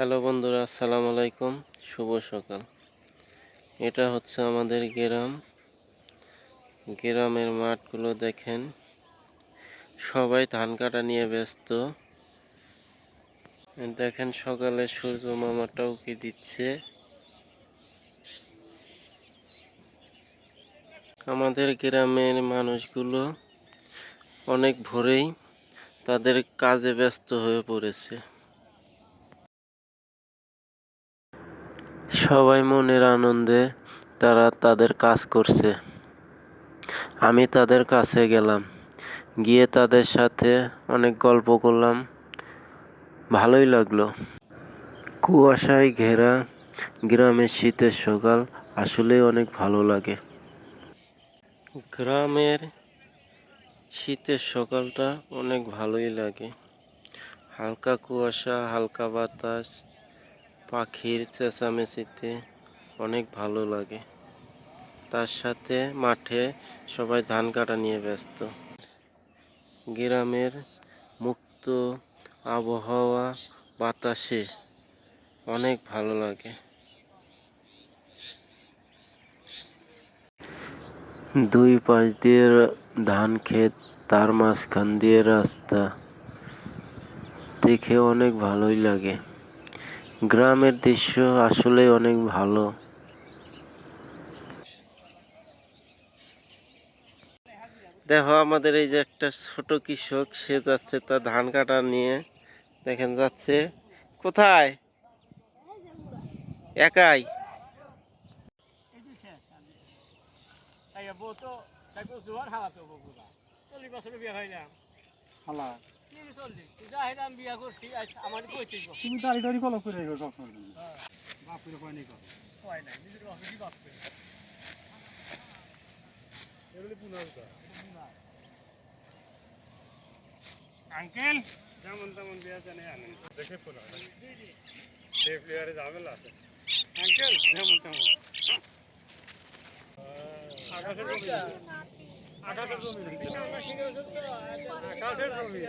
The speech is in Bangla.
হ্যালো বন্ধুরা, আসসালামু আলাইকুম। শুভ সকাল। এটা হচ্ছে আমাদের গ্রাম। গ্রামের মাঠগুলো দেখেন। সবাই ধান কাটা নিয়ে ব্যস্ত। দেখেন সকালে সূর্য মামাটা উকি দিচ্ছে। আমাদের গ্রামের মানুষগুলো অনেক ভোরেই তাদের কাজে ব্যস্ত হয়ে পড়েছে। সবাই মনের আনন্দে তারা তাদের কাজ করছে। আমি তাদের কাছে গেলাম। গিয়ে তাদের সাথে অনেক গল্প করলাম। ভালোই লাগল। কুয়াশায় ঘেরা গ্রামের শীতের সকাল আসলেই অনেক ভালো লাগে। গ্রামের শীতের সকালটা অনেক ভালোই লাগে। হালকা কুয়াশা, হালকা বাতাস পাখির চেঁচামেচিতে অনেক ভালো লাগে। তার সাথে মাঠে সবাই ধান কাটা নিয়ে ব্যস্ত। গ্রামের মুক্ত আবহাওয়া বাতাসে অনেক ভালো লাগে। দুই পাশ দিয়ে ধান ক্ষেত, তার মাঝখান দিয়ে রাস্তা। দেখে অনেক ভালোই লাগে। গ্রামের দৃশ্য আসলে অনেক ভালো। দেখো আমাদের এই যে একটা ছোট কৃষক সে যাচ্ছে তার ধান কাটা নিয়ে। দেখেন যাচ্ছে। কোথায়? একাই। তুমি দাড়ি দাড়ি কলপ করে রেখো সবসময় আঙ্কেল? যেমন তেমন বিয়া জানে আনেন। দেখে পোলা সে প্লেয়ারে ঝামেলা আছে। আঙ্কেল, যেমন তেমন। আকাশের আকাশের জমি।